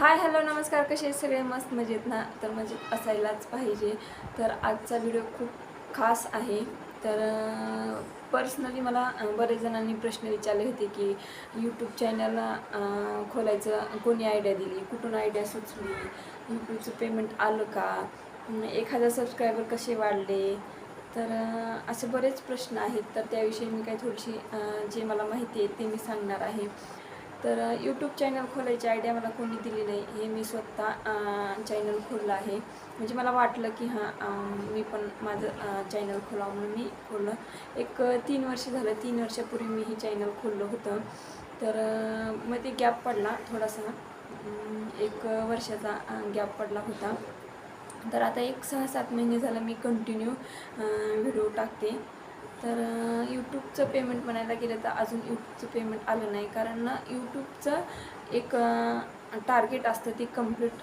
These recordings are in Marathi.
हाय हॅलो नमस्कार. कसे सगळे? मस्त मजेत ना? तर मजेत असायलाच पाहिजे. तर आजचा व्हिडिओ खूप खास आहे. तर पर्सनली मला बरेच जणांनी प्रश्न विचारले होते की यूट्यूब चॅनल खोलायचं कोणी आयडिया दिली? कुठून आयडिया सुचली? यूट्यूबचं पेमेंट आलं का? एखादा सबस्क्रायबर कसे वाढले? तर असे बरेच प्रश्न आहेत. तर त्याविषयी मी काही थोडीशी जे मला माहिती आहे ते मी सांगणार आहे. तर यूट्यूब चॅनल खोलायची आयडिया मला कोणी दिली नाही. हे मी स्वतः चॅनल खोललं आहे. म्हणजे मला वाटलं की हां मी पण माझं चॅनल खोलावं म्हणून मी खोललं. एक तीन वर्ष झालं. तीन वर्षापूर्वी मी हे चॅनल खोललं होतं. तर मग ते गॅप पडला थोडासा. एक वर्षाचा गॅप पडला होता. तर आता एक सहा सात महिने झालं मी कंटिन्यू व्हिडिओ टाकते. तर यूट्यूबचं पेमेंट म्हणायला गेलं तर अजून यूट्यूबचं पेमेंट आलं नाही. कारण ना यूट्यूबचं एक टार्गेट असतं ते कंप्लीट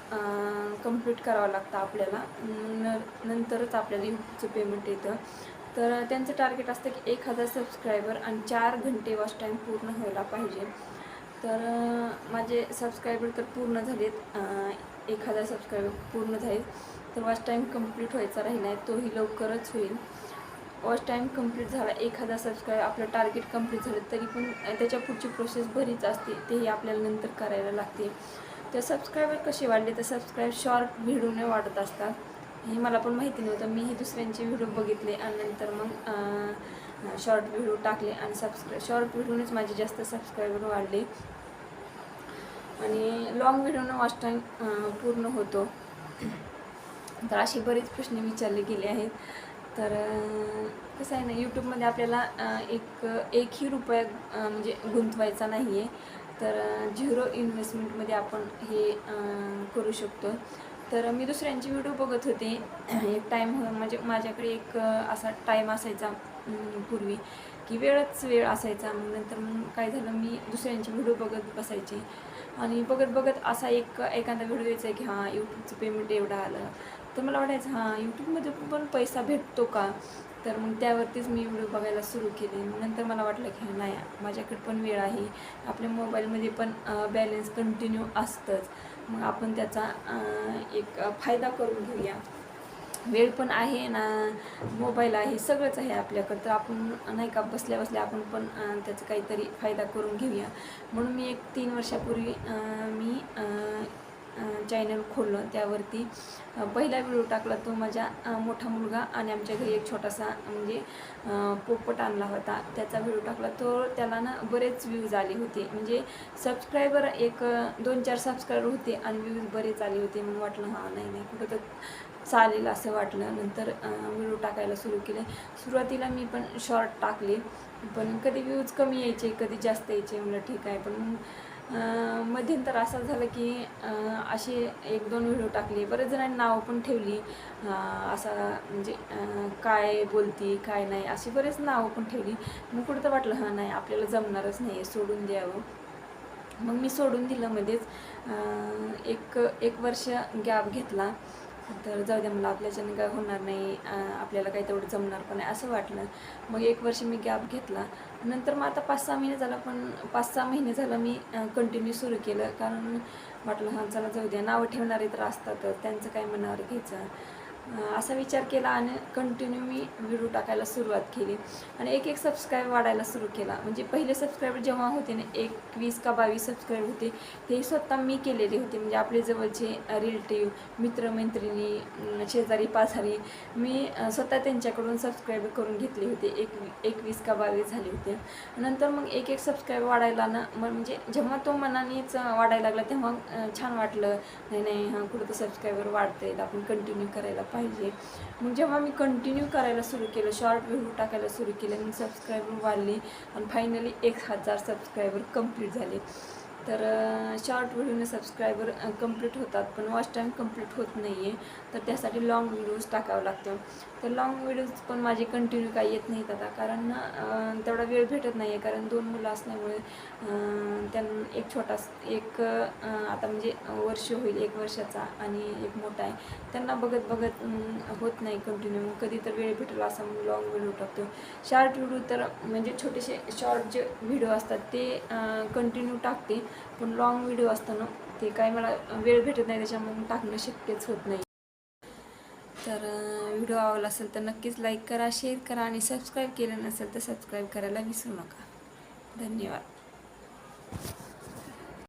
कंप्लीट करावं लागतं आपल्याला. न नंतरच आपल्याला यूट्यूबचं पेमेंट येतं. तर त्यांचं टार्गेट असतं की एक हजार सबस्क्रायबर आणि चार घंटे वॉच टाईम पूर्ण व्हायला पाहिजे. तर माझे सबस्क्रायबर तर पूर्ण झालेत. एक हजार सबस्क्रायबर पूर्ण झालेत. तर वॉच टाईम कंप्लीट व्हायचा राहिला आहे तोही लवकरच होईल. वॉच टाईम कंप्लीट झाला एक हजार सबस्क्राईब आपलं टार्गेट कंप्लीट झालं तरी पण त्याच्या पुढची प्रोसेस बरीच असते तेही आपल्याला नंतर करायला लागते. तर सबस्क्रायबर कसे वाढले? तर सबस्क्राईब शॉर्ट व्हिडिओने वाढत असतात. हे मला पण माहिती नव्हतं. मी हे दुसऱ्यांचे व्हिडिओ बघितले आणि नंतर मग शॉर्ट व्हिडिओ टाकले आणि सबस्क्राईब शॉर्ट व्हिडिओनेच माझे जास्त सबस्क्रायबर वाढले. आणि लॉंग व्हिडिओनं वॉच टाईम पूर्ण होतो. तर असे बरेच प्रश्न विचारले गेले आहेत. तर कसं आहे ना यूट्यूबमध्ये आपल्याला एक एकही रुपया म्हणजे गुंतवायचा नाही आहे तर झिरो इन्व्हेस्टमेंटमध्ये आपण हे करू शकतो. तर मी दुसऱ्यांचे व्हिडिओ बघत होते. एक टाईम म्हणजे माझ्याकडे एक असा टाईम असायचा पूर्वी की वेळच वेळ असायचा. मग नंतर मग काय झालं मी दुसऱ्यांचे व्हिडिओ बघत बसायचे. आणि बघत बघत असा एक एखादा व्हिडिओ यायचा की हां यूट्यूबचं पेमेंट एवढं आलं. तर मला वाटायचं हां यूट्यूबमध्ये पण पैसा भेटतो का? तर मग त्यावरतीच मी व्हिडिओ बघायला सुरू केले. नंतर मला वाटलं की नाही माझ्याकडे पण वेळ आहे. आपल्या मोबाईलमध्ये पण बॅलेन्स कंटिन्यू असतंच. मग आपण त्याचा एक फायदा करून घेऊया. वेळ पण आहे ना मोबाईल आहे सगळंच आहे आपल्याकडं. तर आपण नाही का बसल्या बसल्या आपण पण त्याचा काहीतरी फायदा करून घेऊया. म्हणून मी एक तीन वर्षापूर्वी मी चॅनल खोललं. त्यावरती पहिला व्हिडिओ टाकला तो माझ्या मोठा मुलगा आणि आमच्या घरी एक छोटासा म्हणजे पोपट आणला होता. त्याचा व्हिडिओ टाकला तो त्याला ना बरेच व्ह्यूज आले होते. म्हणजे सबस्क्रायबर एक दोन चार सबस्क्रायबर होते आणि व्ह्यूज बरेच आले होते. मग वाटलं हां नाही नाही कुठं तर चालेल असं वाटलं. नंतर व्हिडिओ टाकायला सुरू केले. सुरुवातीला मी पण शॉर्ट टाकले. पण कधी व्ह्यूज कमी यायचे कधी जास्त यायचे. म्हणलं ठीक आहे. पण मध्यंतर असं झालं की असे एक दोन व्हिडिओ टाकले. बरेच जणांनी नावं पण ठेवली. असा म्हणजे काय बोलती काय नाही अशी बरेच नावं पण ठेवली. मग कुठं तर वाटलं हां नाही आपल्याला जमणारच नाही सोडून द्यावं. मग मी सोडून दिलं मध्येच. एक एक वर्ष गॅप घेतला. तर जाऊ द्या मला आपल्याच्याने काय होणार नाही आपल्याला काही तेवढं जमणार पण नाही असं वाटलं. मग एक वर्ष मी गॅप घेतला. नंतर मग आता पाच सहा महिने झाला पण पाच सहा महिने झालं मी कंटिन्यू सुरू केलं. कारण वाटलं हां चला जाऊ द्या नावं ठेवणारे तर असतातच त्यांचं काय मनावर घ्यायचं. असा विचार केला आणि कंटिन्यू मी व्हिडिओ टाकायला सुरुवात केली. आणि एक एक सबस्क्राईब वाढायला सुरू केला. म्हणजे पहिले सबस्क्राईबर जेव्हा होते ना एक वीस का बावीस सबस्क्राईब होते ते स्वतः मी केलेले होते. म्हणजे आपले जवळचे रिलेटिव्ह मित्रमैत्रिणी शेजारी पाजारी मी स्वतः त्यांच्याकडून सबस्क्राईब करून घेतले होते. एक एकवीस का बावीस झाले होते. नंतर मग एक एक सबस्क्राईब वाढायला ना मग म्हणजे जेव्हा तो मनानेच वाढायला लागला तेव्हा छान वाटलं. नाही नाही हां कुठं तर सबस्क्रायबर येईल आपण कंटिन्यू करायला पाहिजे. मग जेव्हा मी कंटिन्यू करायला सुरू केलं शॉर्ट व्हिडिओ टाकायला सुरू केलं मग सबस्क्रायबर वाढले आणि फायनली एक हजार सबस्क्रायबर कंप्लीट झाले. तर शॉर्ट व्हिडिओने सबस्क्रायबर कंप्लीट होतात पण वॉच टाईम कंप्लीट होत नाही आहे तर त्यासाठी लाँग व्हिडिओज टाकावं लागतो तर लाँग व्हिडिओज पण माझे कंटिन्यू काही येत नाहीत आता. कारण तेवढा वेळ भेटत नाही आहे कारण दोन मुलं असल्यामुळे त्यांना एक छोटा एक आता म्हणजे वर्ष होईल एक वर्षाचा आणि एक मोठा आहे. त्यांना बघत बघत होत नाही कंटिन्यू कधी तर वेळ भेटेल असा मग लाँग व्हिडिओ टाकतो. शॉर्ट व्हिडिओ तर म्हणजे छोटेसे शॉर्ट जे व्हिडिओ असतात ते कंटिन्यू टाकते. पण लॉंग व्हिडिओ असताना ते काय मला वेळ भेटत नाही त्याच्यामुळे टाकणं शक्यच होत नाही. तर व्हिडिओ आवडला असेल तर नक्कीच लाईक करा शेअर करा आणि सबस्क्राईब केलं नसेल तर सबस्क्राईब करायला विसरू नका. धन्यवाद.